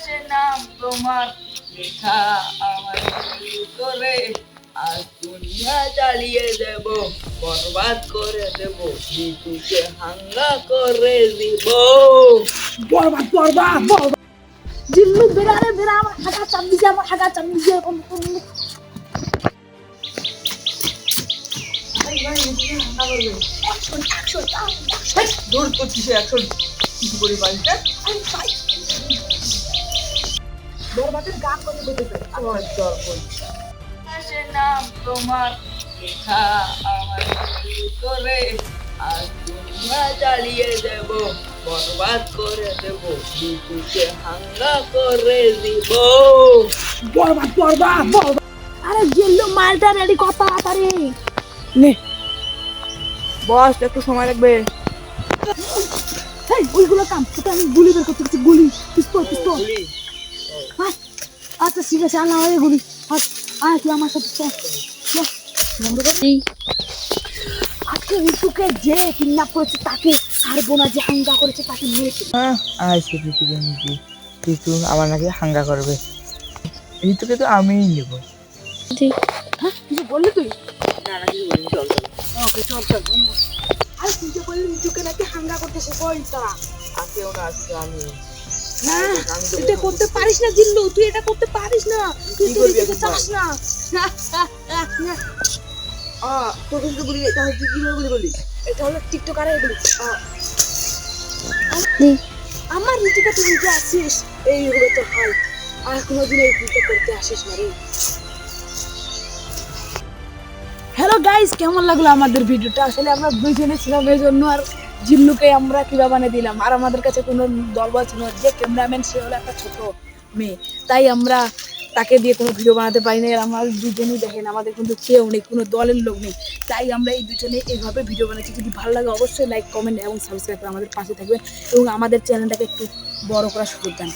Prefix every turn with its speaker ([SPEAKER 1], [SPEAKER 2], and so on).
[SPEAKER 1] আকাশে নাম তোমার লেখা আমার করে আর দুনিয়া জ্বালিয়ে দেব বরবাদ করে দেব মৃত্যুকে হাঙ্গা করে দিব
[SPEAKER 2] বরবাদ বরবাদ বরবাদ জিল্লু বেড়া রে বেড়া আমার হাগা চাপ দিছে আমার হাগা চাপ দিছে.
[SPEAKER 1] দূর করছিস এখন কিছু করি বাড়িতে।
[SPEAKER 2] বরবাদের গান করে
[SPEAKER 1] আমার আকাশে নাম তোমার লেখা আমার করে আর জ্বালিয়ে দেব বরবাদ করে দেব মৃত্যুকে হাঙ্গা করে দিব।
[SPEAKER 2] বরবাদ বরবাদ বরবাদ। আরে জিল্লু মালটা রেডি কর তাড়াতাড়ি। নে।
[SPEAKER 1] বস একটু সময় লাগবে।
[SPEAKER 2] হেই ওইগুলো কাম তোকে আমি গুলি বের করতে গুলি। পিস্তল পিস্তল। আচ্ছা ঠিক আছে আল্লাহ আমাদের গুলি। আয় আয় তুই আমার সাথে। বন্ধ কর। আজকে ঋতুকে যে কিডন্যাপ করেছে তাকে ছাড়বো না যে হাঙ্গা করেছে তাকে মেরেছে।
[SPEAKER 1] হ্যাঁ আইসি ঋতুকে ঋতু আমার নাকি হাঙ্গা করবে। ঋতুকে তো আমিই নেব।
[SPEAKER 2] হ্যাঁ কিছু বললি তুই?
[SPEAKER 1] না না কিছু বলিনি চল চল।
[SPEAKER 2] ওকে চল চল আরে তুই যে বললি ঋতুকে নাকি হাঙ্গা করতেছে কই তারা
[SPEAKER 1] আজকেও না আজকে আমি
[SPEAKER 2] না এটা করতে পারিস না জিল্লু তুই এটা করতে পারিস না তুই তো
[SPEAKER 1] এখন
[SPEAKER 2] চাস না।
[SPEAKER 1] আ তোর কাছে তো তাহলে তুই কীভাবে বলি? বলি
[SPEAKER 2] এটা হলো টিকটকারে এগুলি আমার ঋতুকে তুই যে আসিস এই হলো তো হাল। আর কোনোদিন এই ভুলটা করতে আসিস না রে। হ্যালো গাইস কেমন লাগল আমাদের ভিডিওটা? আসলে আমরা দুইজনে ছিলাম এই জন্য আর জিল্লুকে আমরা কীভাবে বানিয়ে দিলাম? আর আমাদের কাছে কোনো দলবল ছিল যে ক্যামেরাম্যান সে হলো একটা ছোটো মেয়ে। তাই আমরা তাকে দিয়ে কোনো ভিডিও বানাতে পারি না আমার দুজনই দেখেন, আমাদের কিন্তু কেউ নেই, কোনো দলের লোক নেই। তাই আমরা এই দুজনে এইভাবে ভিডিও বানাচ্ছি। যদি ভালো লাগে অবশ্যই লাইক কমেন্ট এবং সাবস্ক্রাইব করে আমাদের পাশে থাকবেন এবং আমাদের চ্যানেলটাকে একটু বড় করা সুযোগ দান